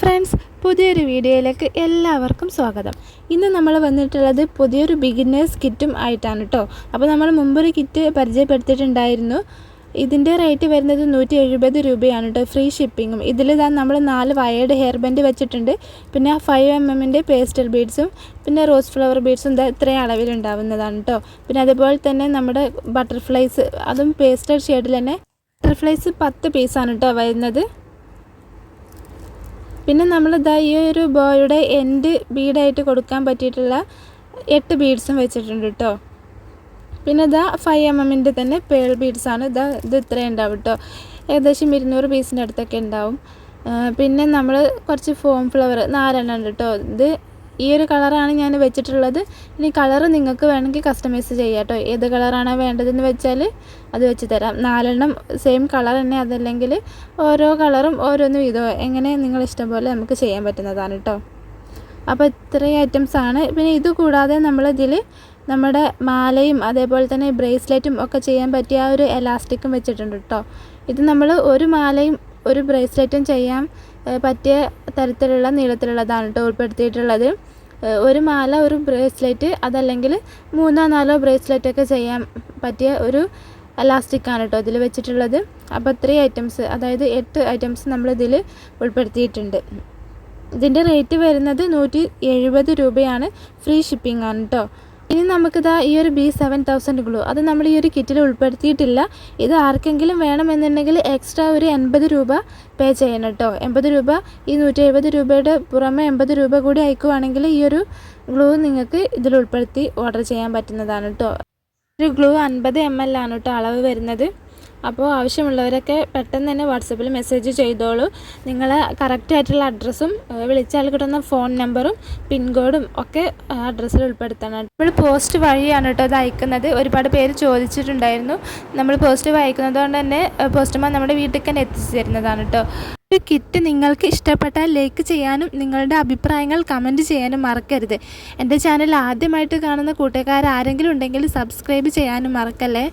Friends പുതിയൊരു വീഡിയോയിലേക്ക് എല്ലാവർക്കും സ്വാഗതം. ഇന്ന് നമ്മൾ വന്നിട്ടുള്ളത് പുതിയൊരു ബിഗിനേഴ്സ് കിറ്റും ആയിട്ടാണ് കേട്ടോ അപ്പോൾ നമ്മൾ മുമ്പൊരു കിറ്റ് പരിചയപ്പെടുത്തിയിട്ടുണ്ടായിരുന്നു. ഇതിന്റെ റേറ്റ് വരുന്നത് നൂറ്റി എഴുപത് രൂപയാണ് കേട്ടോ ഫ്രീ ഷിപ്പിങ്ങും ഇതിൽ ഇതാ നമ്മൾ നാല് വയേർഡ് ഹെയർ ബാൻഡ് വെച്ചിട്ടുണ്ട്. പിന്നെ ഫൈവ് എം എമ്മിന്റെ പേസ്റ്റൽ ബീഡ്സും പിന്നെ റോസ് ഫ്ലവർ ബീഡ്സും ഇതാ ഇത്രയും അളവിലുണ്ടാവുന്നതാണ് കേട്ടോ പിന്നെ അതുപോലെ തന്നെ നമ്മുടെ ബട്ടർഫ്ലൈസ് അതും പേസ്റ്റൽ ഷെയ്ഡിൽ തന്നെ ബട്ടർഫ്ലൈസ് പത്ത് പീസാണ് കേട്ടോ വരുന്നത്. പിന്നെ നമ്മൾ ഇതാ ഈ ഒരു ബോയുടെ എൻഡ് ബീഡായിട്ട് കൊടുക്കാൻ പറ്റിയിട്ടുള്ള എട്ട് ബീഡ്സും വെച്ചിട്ടുണ്ട് കേട്ടോ പിന്നെ ഇതാ ഫൈവ് എം എമ്മിന്റെ തന്നെ പേൾ ബീഡ്സാണ് ഇതാ ഇത് ഇത്രയും ഉണ്ടാവും കേട്ടോ ഏകദേശം ഇരുന്നൂറ് പീസിന്റെ അടുത്തൊക്കെ ഉണ്ടാവും. പിന്നെ നമ്മൾ കുറച്ച് ഫോം ഫ്ലവർ നാലെണ്ണം ഉണ്ട് കേട്ടോ ഇത് ഈ ഒരു കളറാണ് ഞാൻ വെച്ചിട്ടുള്ളത്. ഇനി കളർ നിങ്ങൾക്ക് വേണമെങ്കിൽ കസ്റ്റമൈസ് ചെയ്യാം കേട്ടോ ഏത് കളറാണോ വേണ്ടതെന്ന് വെച്ചാൽ അത് വെച്ച് തരാം. നാലെണ്ണം സെയിം കളർ തന്നെ അതല്ലെങ്കിൽ ഓരോ കളറും ഓരോന്ന് വീതോ എങ്ങനെ നിങ്ങൾ ഇഷ്ടം പോലെ നമുക്ക് ചെയ്യാൻ പറ്റുന്നതാണ് കേട്ടോ അപ്പോൾ ഇത്രയും ഐറ്റംസ് ആണ്. പിന്നെ ഇത് കൂടാതെ നമ്മളിതിൽ നമ്മുടെ മാലയും അതേപോലെ തന്നെ ബ്രേസ്ലെറ്റും ഒക്കെ ചെയ്യാൻ പറ്റിയ ഒരു എലാസ്റ്റിക്കും വെച്ചിട്ടുണ്ട് കേട്ടോ ഇത് നമ്മൾ ഒരു മാലയും ഒരു ബ്രേസ്ലെറ്റും ചെയ്യാൻ പറ്റിയ തരത്തിലുള്ള നീളത്തിലുള്ളതാണ് കേട്ടോ ഉൾപ്പെടുത്തിയിട്ടുള്ളത്. ഒരു മാല ഒരു ബ്രേസ്ലെറ്റ് അതല്ലെങ്കിൽ മൂന്നോ നാലോ ബ്രേസ്ലെറ്റ് ഒക്കെ ചെയ്യാൻ പറ്റിയ ഒരു ആണ് കേട്ടോ ഇതിൽ വെച്ചിട്ടുള്ളത്. അപ്പോൾ ത്രീ ഐറ്റംസ് അതായത് എട്ട് ഐറ്റംസ് നമ്മൾ നമ്മളിതിൽ ഉൾപ്പെടുത്തിയിട്ടുണ്ട്. ഇതിന്റെ റേറ്റ് വരുന്നത് നൂറ്റി എഴുപത് രൂപയാണ്. ഫ്രീ ഷിപ്പിംഗ് ആണ് കേട്ടോ ഇനി നമുക്കിതാ ഈ ഒരു ബി സെവൻ തൗസൻഡ് ഗ്ലൂ അത് നമ്മൾ ഈ ഒരു കിറ്റിൽ ഉൾപ്പെടുത്തിയിട്ടില്ല. ഇത് ആർക്കെങ്കിലും വേണമെന്നുണ്ടെങ്കിൽ എക്സ്ട്രാ ഒരു എൺപത് രൂപ പേ ചെയ്യണം കേട്ടോ. എൺപത് രൂപ ഈ നൂറ്റി എഴുപത് രൂപയുടെ പുറമെ എൺപത് രൂപ കൂടി അയക്കുവാണെങ്കിൽ ഈ ഒരു ഗ്ലൂ നിങ്ങൾക്ക് ഇതിൽ ഉൾപ്പെടുത്തി ഓർഡർ ചെയ്യാൻ പറ്റുന്നതാണ് കേട്ടോ. ഒരു ഗ്ലൂ അൻപത് എം എൽ ആണ് കേട്ടോ അളവ് വരുന്നത്. അപ്പോൾ ആവശ്യമുള്ളവരൊക്കെ പെട്ടെന്ന് തന്നെ വാട്സപ്പിൽ മെസ്സേജ് ചെയ്തോളൂ. നിങ്ങൾ കറക്റ്റായിട്ടുള്ള അഡ്രസ്സും വിളിച്ചാൽ കിട്ടുന്ന ഫോൺ നമ്പറും പിൻകോഡും ഒക്കെ അഡ്രസ്സിൽ ഉൾപ്പെടുത്തണം. നമ്മൾ പോസ്റ്റ് വഴിയാണ് കേട്ടോ ഇത് അയക്കുന്നത്. ഒരുപാട് പേര് ചോദിച്ചിട്ടുണ്ടായിരുന്നു. നമ്മൾ പോസ്റ്റ് അയക്കുന്നത് കൊണ്ട് തന്നെ പോസ്റ്റ്മാൻ നമ്മുടെ വീട്ടിൽ തന്നെ എത്തിച്ചു തരുന്നതാണ് കേട്ടോ. ഒരു കിറ്റ് നിങ്ങൾക്ക് ഇഷ്ടപ്പെട്ടാൽ ലൈക്ക് ചെയ്യാനും നിങ്ങളുടെ അഭിപ്രായങ്ങൾ കമന്റ് ചെയ്യാനും മറക്കരുത്. എന്റെ ചാനൽ ആദ്യമായിട്ട് കാണുന്ന കൂട്ടുകാർ ആരെങ്കിലും ഉണ്ടെങ്കിൽ സബ്സ്ക്രൈബ് ചെയ്യാനും മറക്കല്ലേ?